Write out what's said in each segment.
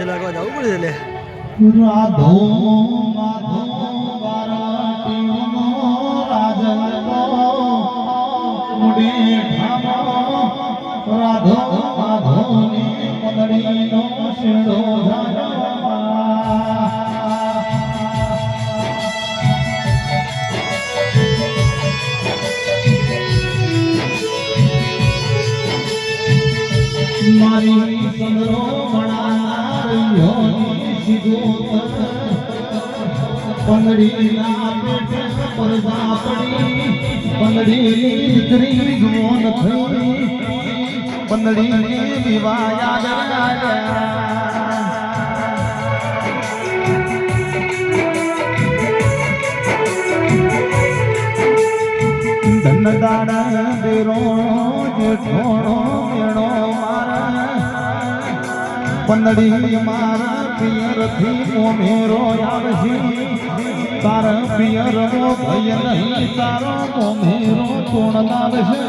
લાગવા જવું પડે લે રાધો માધો રાધો મારી ચંદ્રો મણારિયોની સિગોતર પંગડીના પેટે પરદા પડી પંગડીની દીકરી જુવાન થઈ પંગડીની વિવાહ યાદ આવ્યા ધનદાન દેરો જેઠોણો મેણો પંદડી મારા પિયરથી મોમેરો આવશે તાર પિયર નો ભય નહીં, તારો મોમેરો તોણ લાવશે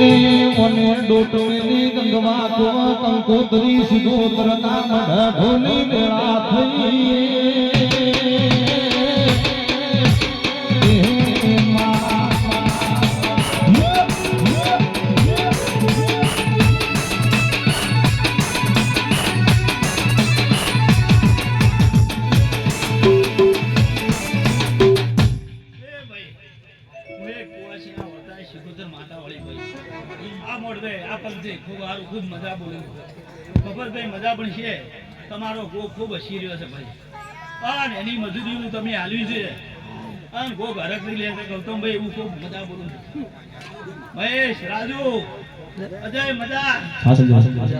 એ ગંગવા તો કંકોત્રી મઢ ઢોલી મેળા મોડભાઈ આ પંથે ખૂબ સારું ખૂબ મજા બોલે. ખબરભાઈ મજા પણ છે. તમારો ગો ખૂબ હસી રહ્યો છે ભાઈ. એની મજૂરી તમે હાલવી છે અને ગો હરકરી લે ગૌતમભાઈ એવું ખૂબ મજા બોલું મહેશ રાજુ અજય મજા.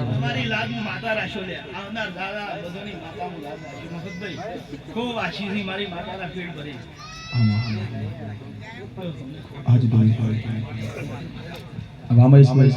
તમારી લાજનું માતા રાખ્યો લે આવનાર દાદા બધાની માતાનું લાજ રાખ્યું મફતભાઈ ખૂબ આશીષની મારી માતાના પેટ ભરી. આજ ઇસ્માઈલ